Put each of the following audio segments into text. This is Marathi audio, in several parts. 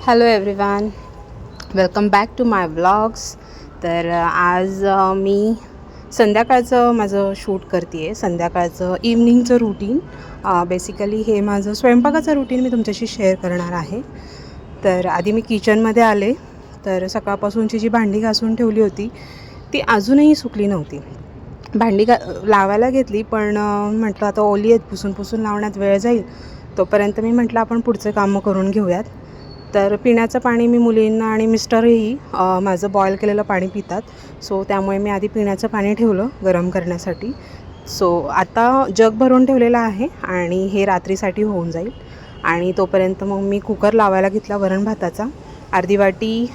Hello everyone welcome back to my vlogs तर uh, आज uh, मी संध्याकाळचं माझं शूट करते आहे संध्याकाळचं इव्हनिंगचं रुटीन बेसिकली हे माझं स्वयंपाकाचं रुटीन मी तुमच्याशी शेअर करणार आहे. तर आधी मी किचनमध्ये आले. तर सकाळपासूनची जी भांडी घासून ठेवली होती ती अजूनही सुकली नव्हती. भांडी घा लावायला घेतली पण uh, म्हटलं आता ओली आहेत पुसून पुसून लावण्यात वेळ जाईल. तोपर्यंत मी म्हटलं आपण पुढचे कामं करून घेऊयात. तर पिण्याचं पाणी मी मुलींना आणि मिस्टरही माझं बॉईल केलेलं पाणी पितात. सो त्यामुळे मी आधी पिण्याचं पाणी ठेवलं गरम करण्यासाठी. सो आता जग भरून ठेवलेलं आहे आणि हे रात्रीसाठी होऊन जाईल. आणि तोपर्यंत मग मी कुकर लावायला घेतला वरण भाताचा. अर्धी वाटी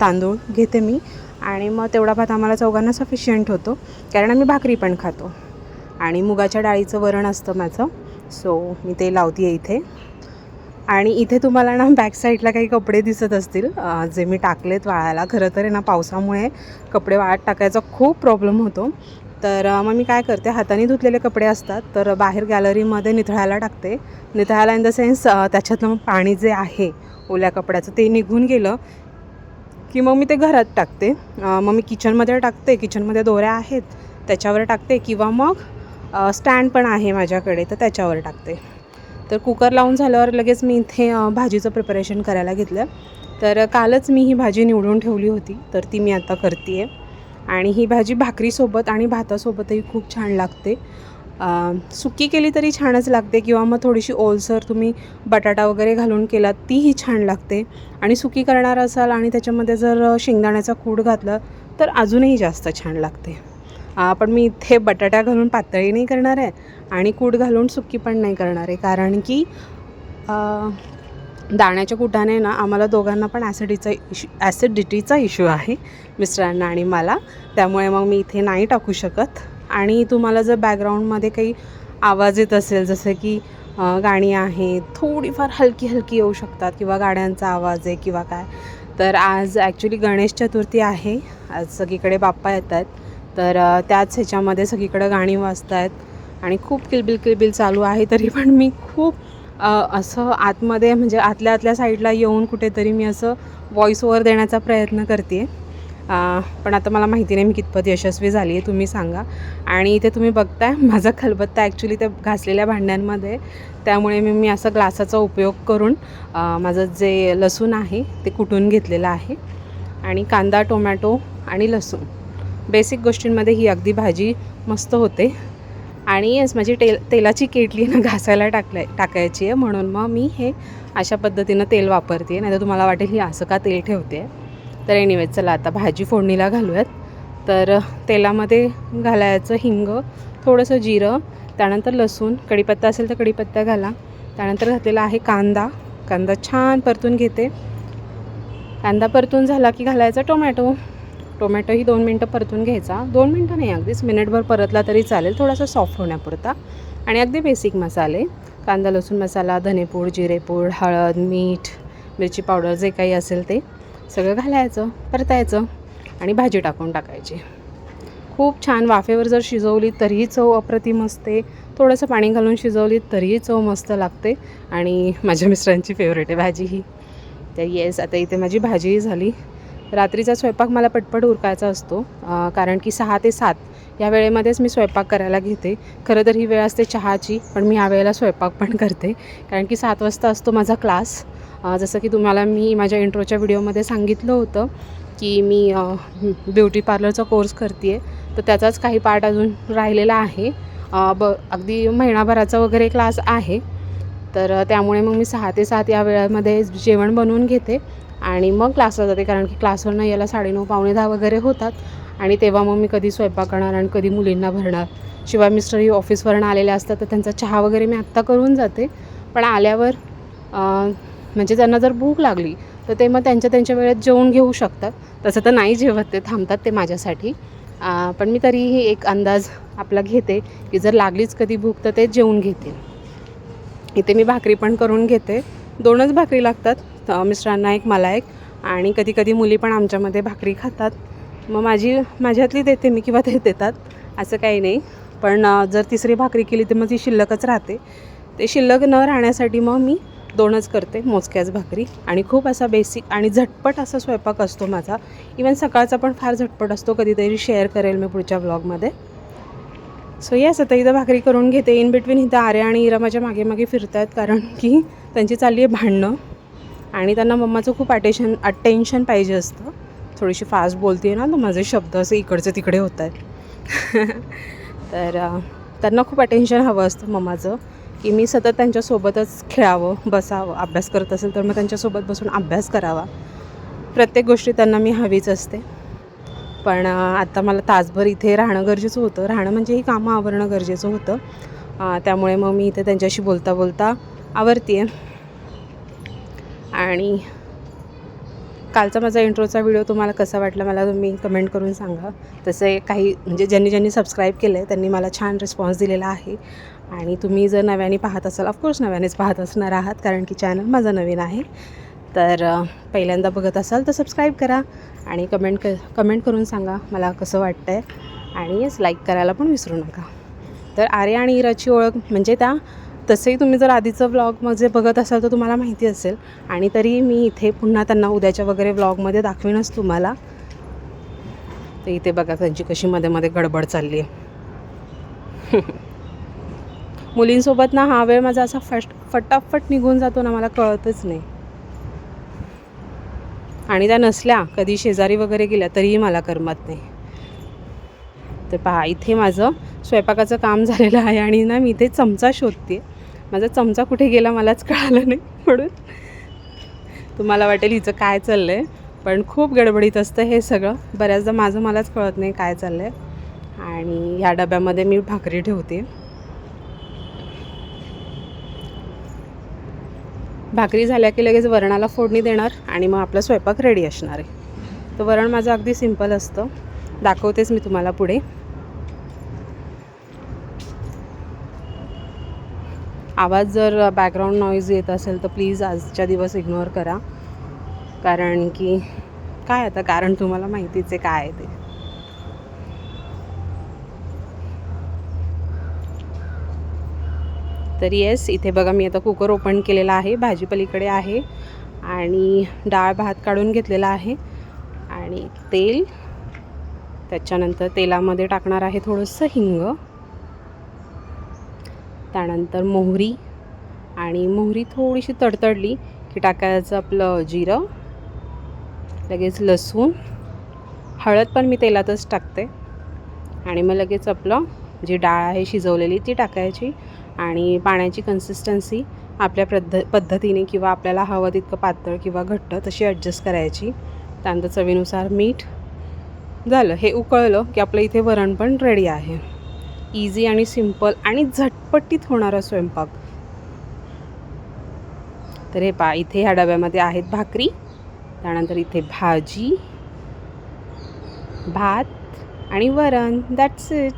तांदूळ घेते मी. आणि मग तेवढा भात आम्हाला चौघांना सफिशियंट होतो. कारण आम्ही भाकरी पण खातो. आणि मुगाच्या डाळीचं वरण असतं माझं. सो मी ते लावते आहे इथे. आणि इथे तुम्हाला ना बॅक साईडला काही कपडे दिसत असतील. जे मी टाकलेत वाळायला. खरं तर आहे ना पावसामुळे कपडे वाळत टाकायचा खूप प्रॉब्लेम होतो. तर मग मी काय करते हाताने धुतलेले कपडे असतात तर बाहेर गॅलरीमध्ये निथळायला टाकते. निथळायला इन द सेन्स त्याच्यातलं मग पाणी जे आहे ओल्या कपड्याचं ते निघून गेलं की मग मी ते घरात टाकते. मग मी किचनमध्ये टाकते. किचनमध्ये दोऱ्या आहेत त्याच्यावर टाकते किंवा मग स्टँड पण आहे माझ्याकडे तर त्याच्यावर टाकते. तर कुकर लावून झाल्यावर लगेच मी इथे भाजीचं प्रिपरेशन करायला घेतलं. तर कालच मी ही भाजी निवडून ठेवली होती तर ती मी आता करते आहे आणि ही भाजी भाकरीसोबत आणि भातासोबतही खूप छान लागते. सुकी केली तरी छानच लागते किंवा मग थोडीशी ओलसर तुम्ही बटाटा वगैरे घालून केलात तीही छान लागते. आणि सुकी करणार असाल आणि त्याच्यामध्ये जर शेंगदाण्याचा कूड घातला तर अजूनही जास्त छान लागते. पण मी इथे बटाटा घालून पातळी नाही करणार आहे आणि कूड घालून सुकी पण नाही करणार आहे. कारण की दाण्याच्या कुटाने ना आम्हाला दोघांना पण ॲसिडीचा इशू ॲसिडिटीचा इश्यू आहे मिस्टरांना आणि मला. त्यामुळे मग मी इथे नाही टाकू शकत. आणि तुम्हाला जर बॅकग्राऊंडमध्ये काही आवाज येत असेल जसं की गाणी आहेत थोडीफार हलकी हलकी येऊ शकतात किंवा गाड्यांचा आवाज आहे किंवा काय. तर आज ॲक्च्युली गणेश चतुर्थी आहे. आज सगळीकडे बाप्पा येत आहेत तर त्याच ह्याच्यामध्ये सगळीकडं गाणी वाजत आहेत आणि खूप किलबिल किलबिल चालू आहे तरी पण मी खूप असं आतमध्ये म्हणजे आतल्या आतल्या साईडला येऊन कुठेतरी मी असं व्हॉईस ओवर देण्याचा प्रयत्न करते पण आता मला माहिती नाही मी कितपत यशस्वी झाली आहे तुम्ही सांगा. आणि इथे तुम्ही बघताय माझा खलबत्ता ॲक्च्युली त्या घासलेल्या भांड्यांमध्ये त्यामुळे मी मी असा ग्लासाचा उपयोग करून माझं जे लसूण आहे ते कुटून घेतलेलं आहे. आणि कांदा टोमॅटो आणि लसूण. बेसिक गोष्टींमध्ये ही अगदी भाजी मस्त होते. आणि येस माझी तेल तेलाची केटली ना घासायला टाकलाय टाकायची आहे. म्हणून मग मी हे अशा पद्धतीनं तेल वापरते नाही तर तुम्हाला वाटेल ही असं का तेल ठेवते तर एनिवेज चला आता भाजी फोडणीला घालूयात. तर तेलामध्ये घालायचं हिंग थोडंसं जिरं त्यानंतर लसूण कढीपत्ता असेल तर कढीपत्ता घाला. त्यानंतर घातलेला आहे कांदा. कांदा छान परतून घेते. कांदा परतून झाला की घालायचा टोमॅटो. टोमॅटोही दोन मिनटं परतून घ्यायचा. दोन मिनटं नाही अगदीच मिनिटभर परतला तरी चालेल. थोडासा सॉफ्ट होण्यापुरता. आणि अगदी बेसिक मसाले. कांदा लसूण मसाला धनेपूड जिरेपूड हळद मीठ मिरची पावडर जे काही असेल ते सगळं घालायचं परतायचं आणि भाजी टाकून टाकायची. खूप छान वाफेवर जर शिजवली तरीही चव अप्रतिम असते. थोडंसं पाणी घालून शिजवली तरीही चव मस्त लागते. आणि माझ्या मिस्टरांची फेवरेट आहे भाजी ही. तर येस आता इथे माझी भाजीही झाली. रात्रीचा स्वयंपाक मला पटपट उरकायचा असतो. कारण की सहा ते सात या वेळेमध्येच मी स्वयंपाक करायला घेते. खरं तर ही वेळ असते चहाची पण मी या वेळेला स्वयंपाक पण करते. कारण की सात वाजता असतो माझा क्लास. जसं की तुम्हाला मी माझ्या इंट्रोच्या व्हिडिओमध्ये सांगितलं होतं की मी ब्युटी पार्लरचा कोर्स करते आहे तर त्याचाच काही पार्ट अजून राहिलेला आहे. ब अगदी महिनाभराचा वगैरे क्लास आहे. तर त्यामुळे मग मी सहा ते सात या वेळामध्ये जेवण बनवून घेते. आणि मग क्लासला जाते कारण की क्लासवरनं यायला साडेनऊ पावणे दहा वगैरे होतात. आणि तेव्हा मग मी कधी स्वयंपाक करणार आणि कधी मुलींना भरणार. शिवाय मिस्टरही ऑफिसवरनं आलेले असतात तर त्यांचा चहा वगैरे मी आत्ता करून जाते. पण आल्यावर म्हणजे त्यांना जर भूक लागली तर ते मग त्यांच्या त्यांच्या वेळेत जेवून घेऊ शकतात. तसं तर नाही जेवत ते थांबतात ते माझ्यासाठी. पण मी तरीही एक अंदाज आपला घेते की जर लागलीच कधी भूक तर ते जेवून घेतील. इथे मी भाकरी पण करून घेते. दोनच भाकरी लागतात. अ, मिस्टरांना एक मला एक. आणि कधी कधी मुली पण आमच्यामध्ये भाकरी खातात. मग माझी माझ्यातली देते मी किंवा ते देतात. असं काही नाही. पण जर तिसरी भाकरी केली तर मग ती शिल्लकच राहते. ते शिल्लक न राहण्यासाठी मग मी दोनच करते मोजक्याच भाकरी. आणि खूप असा बेसिक आणि झटपट असा स्वयंपाक असतो माझा. इवन सकाळचा पण फार झटपट असतो. कधीतरी शेअर करेल मी पुढच्या ब्लॉगमध्ये सो येस आता इथं भाकरी करून घेते. इन बिटवीन इथं आर्या आणि इरा माझ्या मागे मागे फिरत आहेत कारण की त्यांची चालली आहे भांडणं. आणि त्यांना मम्माचं खूप अटेशन अटेन्शन पाहिजे असतं. थोडीशी फास्ट बोलते ना तर माझे शब्द असे इकडचे तिकडे होत आहेत. तर त्यांना खूप अटेन्शन हवं असतं मम्माचं की मी सतत त्यांच्यासोबतच खेळावं बसावं अभ्यास करत असेल तर मग त्यांच्यासोबत बसून अभ्यास करावा. प्रत्येक गोष्टी त्यांना मी हवीच असते. पण आता मला तासभर इथे राहणं गरजेचं होतं. राहणं म्हणजे ही कामं आवरणं गरजेचं होतं. त्यामुळे मग मी इथे त्यांच्याशी बोलता बोलता आवरते आहे आणि कालचा माझा इंट्रोचा व्हिडिओ तुम्हाला कसा वाटला मला तुम्ही कमेंट करून सांगा. तसे काही म्हणजे ज्यांनी ज्यांनी सबस्क्राईब केलं आहे त्यांनी मला छान रिस्पॉन्स दिलेला आहे. आणि तुम्ही जर नव्याने पाहत असाल ऑफकोर्स नव्यानेच पाहत असणार आहात कारण की चॅनल माझा नवीन आहे. तर पहिल्यांदा बघत असाल तर सबस्क्राईब करा आणि कमेंट क कमेंट करून सांगा मला कसं वाटतं आहे आणि येस लाईक करायला पण विसरू नका. तर आर्या आणि इराची ओळख म्हणजे त्या तसंही तुम्ही जर आधीचं व्लॉग माझे म्हणजे बघत असाल तर तुम्हाला माहिती असेल. आणि तरी मी इथे पुन्हा त्यांना उद्याच्या वगैरे व्लॉगमध्ये दाखवीनच तुम्हाला. तर इथे बघा त्यांची कशी मध्ये मध्ये गडबड चालली आहे मुलींसोबत ना हा वेळ माझा असा फट फटाफट निघून जातो ना मला कळतच नाही. आणि त्या नसल्या कधी शेजारी वगैरे गेल्या तरीही मला करमत नाही. तर पहा इथे माझं स्वयंपाकाचं काम झालेलं आहे आणि ना मी इथे चमचा शोधते माझा चमचा कुठे गेला मलाच कळालं नाही म्हणून. तुम्हाला वाटेल हिचं काय चाललं आहे पण खूप गडबडीत असतं हे सगळं. बऱ्याचदा माझं मलाच कळत नाही काय चाललं आहे आणि ह्या डब्यामध्ये मी भाकरी ठेवते. भाकरी झाल्या की लगेच वरणाला फोडणी देणार आणि मग आपला स्वयंपाक रेडी असणार आहे. तर वरण माझं अगदी सिंपल असतं. दाखवतेच मी तुम्हाला पुढे. आवाज जर बॅकग्राऊंड नॉईज येत असेल तर प्लीज आजच्या दिवस इग्नोर करा. कारण की काय आता कारण तुम्हाला माहितीच आहे काय आहे ते. तर येस इथे बघा मी आता कुकर ओपन केलेला आहे भाजी पलीकडे आहे. आणि डाळ भात काढून घेतलेला आहे. आणि तेल त्याच्यानंतर तेलामध्ये टाकणार आहे थोडंसं हिंग. त्यानंतर मोहरी आणि मोहरी थोडीशी तडतडली की टाकायचं आपलं जिरं लगेच लसूण हळद पण मी तेलातच टाकते. आणि मग लगेच आपलं जी डाळ आहे शिजवलेली ती टाकायची आणि पाण्याची कन्सिस्टन्सी आपल्या पद्ध पद्धतीने किंवा आपल्याला हवं तितकं पातळ किंवा घट्ट तशी ॲडजस्ट करायची. त्यानंतर चवीनुसार मीठ झालं हे उकळलं की आपलं इथे वरण पण रेडी आहे. इझी आणि सिंपल आणि झटपटीत होणारा स्वयंपाक. तर हे पा इथे ह्या डब्यामध्ये आहेत भाकरी त्यानंतर इथे भाजी भात आणि वरण. That's it